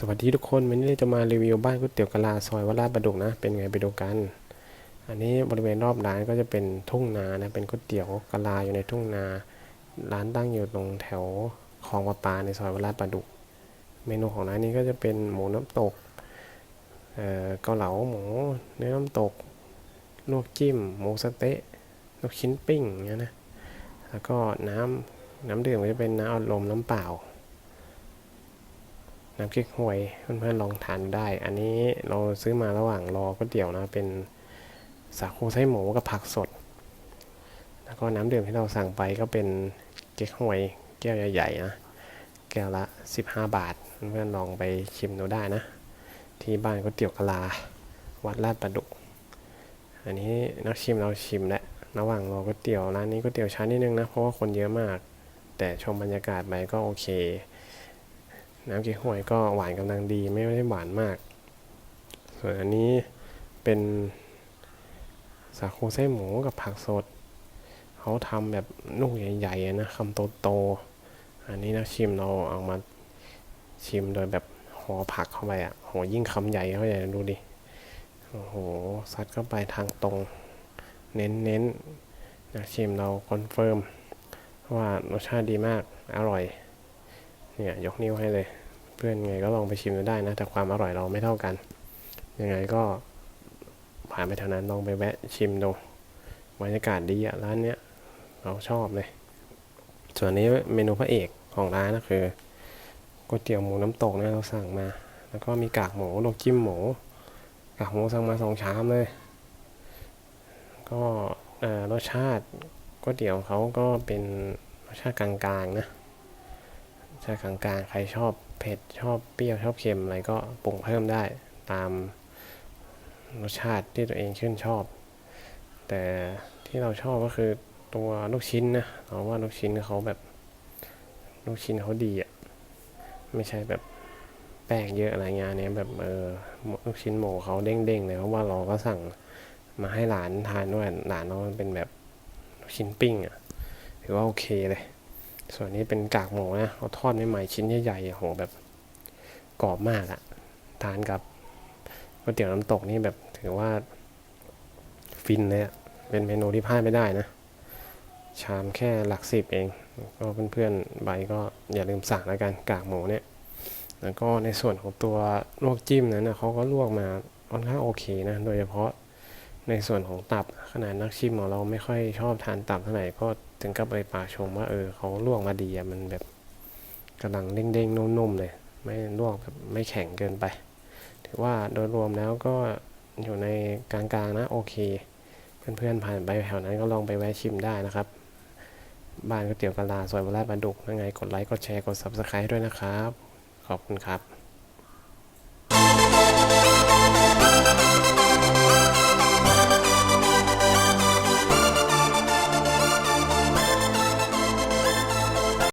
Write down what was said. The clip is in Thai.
สวัสดีทุกคนวันนี้เราจะมารีวิวบ้านก๋วยเตี๋ยวกะลาซอยวัดลาดประดุกนะ เป็นไงไปดูกัน อันนี้บริเวณรอบร้านก็จะเป็นทุ่งนานะเป็นก๋วยเตี๋ยวกะลาอยู่ในทุ่งนา ร้านตั้งอยู่ตรงแถวคลองประปาในซอยวัดลาดประดุก เมนูของร้านนี้ก็จะเป็นหมูน้ำตกเอ่อเกาเหลาหมูเนื้อน้ำตกลวกจิ้ม หมูสเต๊ะลูกชิ้นปิ้งอย่างเงี้ยนะแล้วก็น้ำน้ำดื่มก็จะเป็นน้ำอัดลมน้ำเปล่า น้ำเก๊กฮวยเพื่อนๆลองทานได้ อันนี้เราซื้อมาระหว่างรอก๋วยเตี๋ยวนะ เป็นสาคูไส้หมูกับผักสด แล้วก็น้ำดื่มที่เราสั่งไปก็เป็นเก๊กฮวยแก้วใหญ่ๆนะแก้วละ 15 บาท เพื่อนๆลองไปชิมดูได้นะ ที่บ้านก๋วยเตี๋ยวกะลา วัดลาดประดุก อันนี้นักชิมเราชิมแล้วระหว่างรอก๋วยเตี๋ยวร้านนี้ก๋วยเตี๋ยวช้านิดนึงนะเพราะว่าคนเยอะมาก แต่ชมบรรยากาศไปก็โอเค น้ำเก๊กฮวยก็หวานกำลังดีไม่ได้หวานมาก ส่วนอันนี้เป็นสาคูไส้หมูกับผักสด เขาทำแบบลูกใหญ่ๆนะคำโตๆอันนี้นักชิมเราเอามาชิมโดยแบบห่อผักเข้าไปอะโหยิ่งคำใหญ่เข้าไปดูดิโอ้โหซัดเข้าไปทางตรง เน้นๆนนักชิมเราคอนเฟิร์มว่ารสชาติดีมากอร่อย เนี่ยยกนิ้วให้เลย เพื่อนไงก็ลองไปชิมดูได้นะ แต่ความอร่อยเราไม่เท่ากัน ยังไงก็ผ่านไปแถวนั้นลองไปแวะชิมดูบรรยากาศดีอะร้านเนี้ยเราชอบเลย ส่วนนี้เมนูพระเอกของร้านก็คือก๋วยเตี๋ยวหมูน้ำตกเนะเราสั่งมา แล้วก็มีกากหมูลวกจิ้มหมู กากหมูสั่งมาสองชามเลย ก็เอ่อรสชาติก๋วยเตี๋ยวเขาก็เป็นรสชาติกลางๆนะ ชาติกลางๆ ใครชอบเผ็ดชอบเปรี้ยวชอบเค็มอะไรก็ปรุงเพิ่มได้ตามรสชาติที่ตัวเองชื่นชอบ แต่ที่เราชอบก็คือตัวลูกชิ้นนะเราว่าลูกชิ้นเขาแบบลูกชิ้นเขาดีอะไม่ใช่แบบแป้งเยอะอะไรเงี้ยอันเนี้ยแบบเออลูกชิ้นหมูเขาเด้งๆเลยเพราะว่าเราก็สั่งมาให้หลานทานด้วยหลานเราเป็นแบบลูกชิ้นปิ้งอะถือว่าโอเคเลย ส่วนนี้เป็นกากหมูนะเขาทอดใหม่ๆชิ้นใหญ่ๆโหแบบกรอบมากอะทานกับก๋วยเตี๋ยวน้ำตกนี่แบบถือว่าฟินเลยอะเป็นเมนูที่พลาดไม่ได้นะ ชามแค่หลักสิบเอง ก็เพื่อนๆใบก็อย่าลืมสั่งแล้วกันกากหมูเนี่ย แล้วก็ในส่วนของตัวลวกจิ้มนั้นนะเขาก็ลวกมาค่อนข้างโอเคนะ โดยเฉพาะในส่วนของตับขนาดนักชิมของเราไม่ค่อยชอบทานตับเท่าไหร่ก็ ถึงกับไปปากชมว่าเออเขาลวกมาดีอะมันแบบกำลังเด้งๆนุ่มๆเลย ไม่ลวกแบบไม่แข็งเกินไป ถือว่าโดยรวมแล้วก็อยู่ในกลางๆนะโอเค เพื่อนๆผ่านไปแถวนั้นก็ลองไปแวะชิมได้นะครับ บ้านก๋วยเตี๋ยวกะลาซอยวัดลาดประดุกยังไงกดไลค์กดแชร์กด subscribe ด้วยนะครับ ขอบคุณครับ